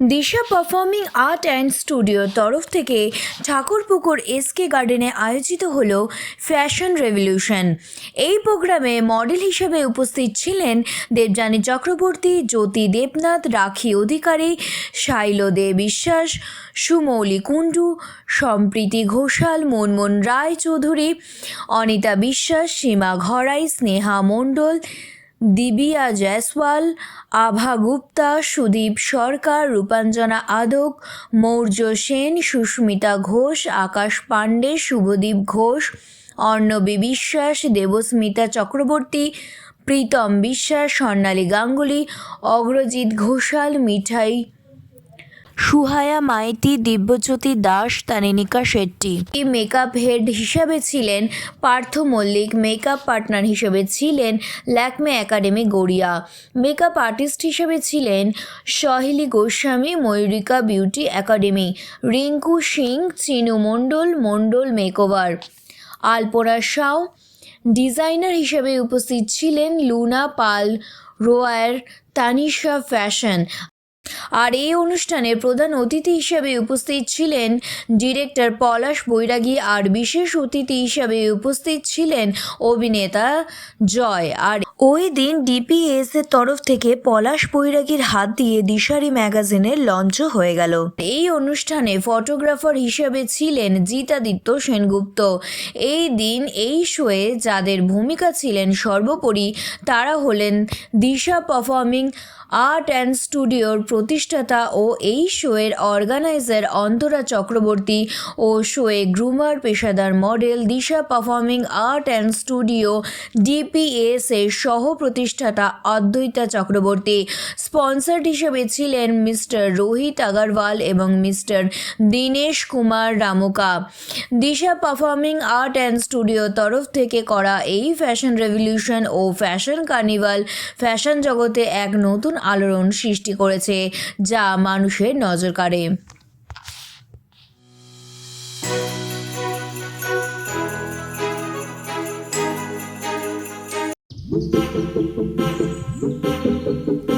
Disha performing art and স্টুডিওর তরফ থেকে ঠাকুরপুকুর এসকে গার্ডেনে আয়োজিত হলো ফ্যাশন রেভলিউশন এই প্রোগ্রামে মডেল হিসেবে উপস্থিত ছিলেন দেবযানী চক্রবর্তী, জ্যোতি দেবনাথ, রাখি অধিকারী, শাইল দে বিশ্বাস, সুমৌলি কুণ্ডু, সম্প্রীতি ঘোষাল, মনমোহন রায় চৌধুরী অনিতা বিশ্বাস, সীমা ঘরাই স্নেহা মণ্ডল দিবিয়া জয়সওয়াল, আভা গুপ্তা, সুদীপ সরকার, রূপাঞ্জনা আদক, মৌর্য সেন, সুস্মিতা ঘোষ, আকাশ পাণ্ডে, শুভদীপ ঘোষ, অর্ণবী বিশ্বাস, দেবস্মিতা চক্রবর্তী, প্রীতম বিশ্বাস, স্বর্ণালী গাঙ্গুলি, অগ্রজিৎ ঘোষাল, মিঠাই সুহায়া মাইতি দিব্যজ্যোতি দাস, তানিনিকা শেট্টি। এই মেকআপ হেড হিসাবে ছিলেন পার্থ মল্লিক মেকআপ পার্টনার হিসেবে ছিলেন Lakme academy Garia. Makeup artist হিসেবে ছিলেন Saheli Goswami, Mayurika beauty academy Rinku Singh, Chinu Mondal Mondal makeover Alpana Sau designer হিসেবে উপস্থিত ছিলেন লুনা পাল, রোয়ার তানিশা ফ্যাশন আর এই অনুষ্ঠানে প্রধান অতিথি হিসেবে উপস্থিত ছিলেন ডিরেক্টর পলাশ বৈরাগী আর বিশেষ অতিথি হিসেবে উপস্থিত ছিলেন অভিনেতা জয়। আর ওই দিন ডিপিএস এর তরফ থেকে পলাশ বৈরাগীর হাত দিয়ে দিশারি ম্যাগাজিনের লঞ্চ হয়ে গেল। এই অনুষ্ঠানে ফটোগ্রাফার হিসেবে ছিলেন জিতাদিত্য সেনগুপ্ত। এই দিন এই শোয়ে যাদের ভূমিকা ছিলেন সর্বোপরি তারা হলেন দিশা পারফর্মিং আর্ট অ্যান্ড স্টুডিওর প্রতিষ্ঠাতা ও এই শোয়ের অর্গানাইজার অন্তরা চক্রবর্তী ও শোয়ে গ্রুমার পেশাদার model Disha performing art and studio DPS এর সহ প্রতিষ্ঠাতা অদ্বৈতা চক্রবর্তী। স্পন্সার্ড হিসেবে ছিলেন মিস্টার রোহিত আগারওয়াল এবং mister Dinesh Kumar Ramuka. Disha performing art and studio তরফ থেকে করা এই ফ্যাশন রেভলিউশন ও ফ্যাশন কার্নিভাল ফ্যাশন জগতে এক নতুন আলোড়ন সৃষ্টি করেছে যা মানুষের নজর কাড়ে। Venturing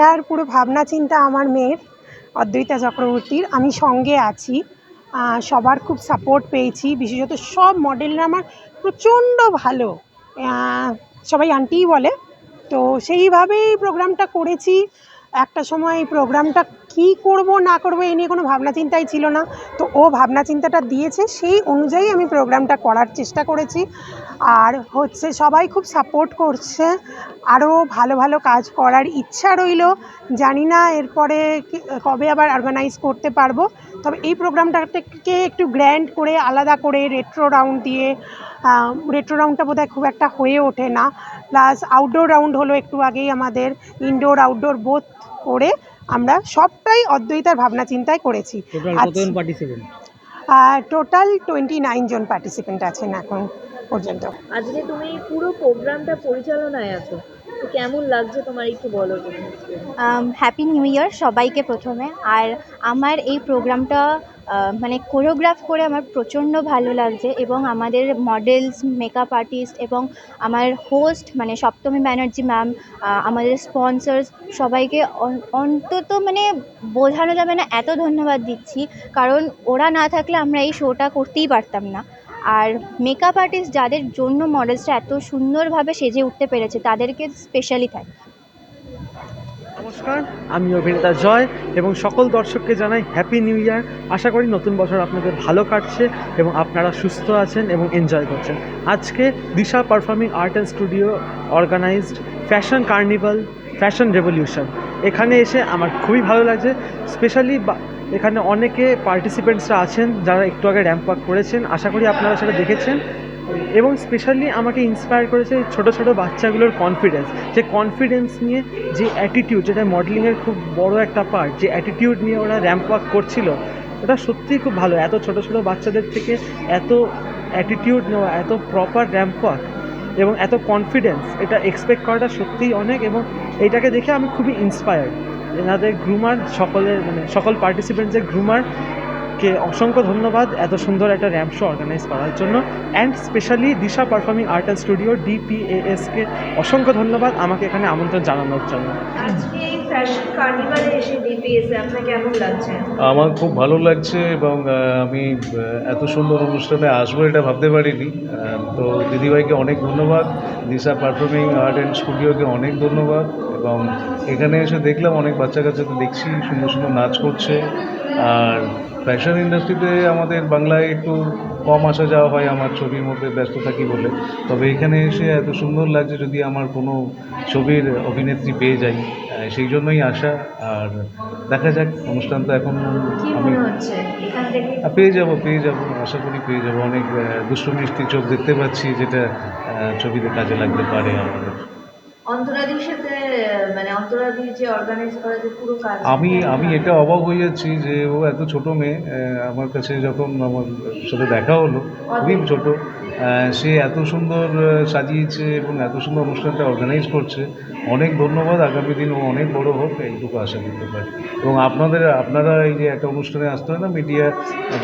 এটার পুরো ভাবনা চিন্তা আমার মেয়ের, অদ্বৈতা চক্রবর্তীর। আমি সঙ্গে আছি সবার খুব সাপোর্ট পেয়েছি। বিশেষত সব মডেলরা আমার প্রচণ্ড ভালো। সবাই আন্টিই বলে। তো সেইভাবেই প্রোগ্রামটা করেছি। একটা সময় এই প্রোগ্রামটা কী করব, না করব এই নিয়ে কোনো ভাবনা চিন্তাই ছিল না। তো ও ভাবনা চিন্তাটা দিয়েছে, সেই অনুযায়ী আমি প্রোগ্রামটা করার চেষ্টা করেছি। আর হচ্ছে সবাই খুব সাপোর্ট করছে আরও ভালো ভালো কাজ করার ইচ্ছা রইল। জানি না এরপরে কবে আবার অর্গানাইজ করতে পারব। তবে এই প্রোগ্রামটাকে একটু গ্র্যান্ড করে, আলাদা করে রেট্রো রাউন্ড দিয়ে রেট্রো রাউন্ডটা বোধহয় খুব একটা হয়ে ওঠে না। প্লাস আউটডোর রাউন্ড হলো একটু আগেই আমাদের ইনডোর আউটডোর বোধ করে আমরা সবটাই অদ্বৈতার ভাবনা চিন্তায় করেছি। টোটাল টোয়েন্টি নাইন জন পার্টিসিপেন্ট আছেন এখন পর্যন্ত। আজকে তুমি পুরো প্রোগ্রামটা পরিচালনায় আছো তো কেমন লাগছে তোমার একটু বলো তুমি হ্যাপি নিউ ইয়ার সবাইকে প্রথমে। আর আমার এই প্রোগ্রামটা মানে কোরিওগ্রাফ করে আমার প্রচণ্ড ভালো লাগছে এবং আমাদের মডেলস মেকআপ আর্টিস্ট এবং আমার হোস্ট মানে সপ্তমী ব্যানার্জি ম্যাম আমাদের স্পন্সর্স সবাইকে অন্তত মানে বোঝানো যাবে না, এত ধন্যবাদ দিচ্ছি। কারণ ওরা না থাকলে আমরা এই শোটা করতেই পারতাম না। আর মেকআপ আর্টিস্ট যাদের জন্য মডেলসটা এত সুন্দরভাবে সেজে উঠতে পেরেছে, তাদেরকে স্পেশালি থ্যাংক নমস্কার, আমি অভিনেতা জয় এবং সকল দর্শককে জানাই হ্যাপি নিউ ইয়ার আশা করি নতুন বছর আপনাদের ভালো কাটছে এবং আপনারা সুস্থ আছেন এবং এনজয় করছেন। আজকে Disha performing art and studio organised fashion carnival fashion revolution এখানে এসে আমার খুবই ভালো লাগছে স্পেশালি এখানে অনেকে পার্টিসিপেন্টসরা আছেন যারা একটু আগে র্যাম্প ওয়াক করেছেন। আশা করি আপনারা সেটা দেখেছেন। এবং স্পেশালি আমাকে ইন্সপায়ার করেছে ছোট ছোট বাচ্চাগুলোর কনফিডেন্স যে কনফিডেন্স নিয়ে যে অ্যাটিটিউড যেটা মডেলিংয়ের খুব বড় একটা পার্ট যে অ্যাটিটিউড নিয়ে ওরা র্যাম্প ওয়াক করছিল ওটা সত্যিই খুব ভালো। এত ছোট ছোট বাচ্চাদের থেকে এত অ্যাটিটিউড নেওয়া, এত প্রপার র্যাম্প ওয়াক এবং এত কনফিডেন্স এটা এক্সপেক্ট করাটা সত্যিই অনেক এবং এইটাকে দেখে আমি খুবই ইন্সপায়ার্ড এনাদের গ্রুমার সকলের মানে সকল পার্টিসিপেন্টসের গ্রুমার কে অসংখ্য ধন্যবাদ এত সুন্দর একটা র্যাম্প শো অর্গানাইজ করার জন্য। And specially Disha performing art and studio ডিপিএএসকে অসংখ্য ধন্যবাদ আমাকে এখানে আমন্ত্রণ জানানোর জন্য। আজকে এই ফ্যাশন কার্নিভালে এসে ডিপিএসে আপনার কেমন লাগছে? আমার খুব ভালো লাগছে এবং আমি এত সুন্দর অনুষ্ঠানে আসব এটা ভাবতে পারিনি। তো দিদিভাইকে অনেক ধন্যবাদ দিশা পারফর্মিং আর্ট অ্যান্ড স্টুডিওকে অনেক ধন্যবাদ এবং এখানে এসে দেখলাম অনেক বাচ্চা কাচ্চা তো দেখছি সুন্দর সুন্দর নাচ করছে। আর ফ্যাশন ইন্ডাস্ট্রিতে আমাদের বাংলায় একটু কম আসা যাওয়া হয় আমার ছবির মধ্যে ব্যস্ত থাকি বলে। তবে এখানে এসে এত সুন্দর লাগছে যদি আমার কোনো ছবির অভিনেত্রী পেয়ে যাই সেই জন্যই আসা। আর দেখা যাক অনুষ্ঠান তো এখন আমি পেয়ে যাব পেয়ে যাব আশা করি পেয়ে যাব। অনেক দুষ্টু মিষ্টি চোখ দেখতে পাচ্ছি যেটা ছবিতে কাজে লাগতে পারে আমাদের। অন্তরাদির সাথে মানে অন্তরাদি যে অর্গানাইজ করা যে পুরো কাজ আমি আমি এটা অবাক হয়ে যাচ্ছি যে ও এত ছোট মেয়ে আমার কাছে যখন আমার সাথে দেখা হলো খুবই ছোট সে এত সুন্দর সাজিয়েছে এবং এত সুন্দর অনুষ্ঠানটা অর্গানাইজ করছে। অনেক ধন্যবাদ আগামী দিন ও অনেক বড় হোক এইটুকু আশা করতে পারি। এবং আপনাদের আপনারা এই যে একটা অনুষ্ঠানে আসতে হয় না মিডিয়া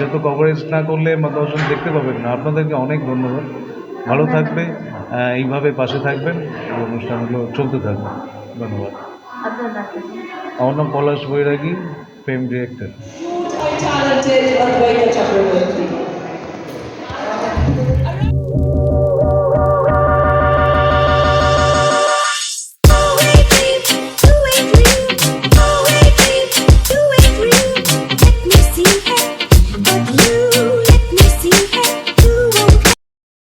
যত কভারেজ না করলে দর্শক দেখতে পাবেন না আপনাদেরকে অনেক ধন্যবাদ। ভালো থাকবে। এইভাবে পাশে থাকবেন এই অনুষ্ঠানগুলো চলতে থাকবে। ধন্যবাদ। আমার নাম পলাশ বৈরাগী প্রেম ডিরেক্টর.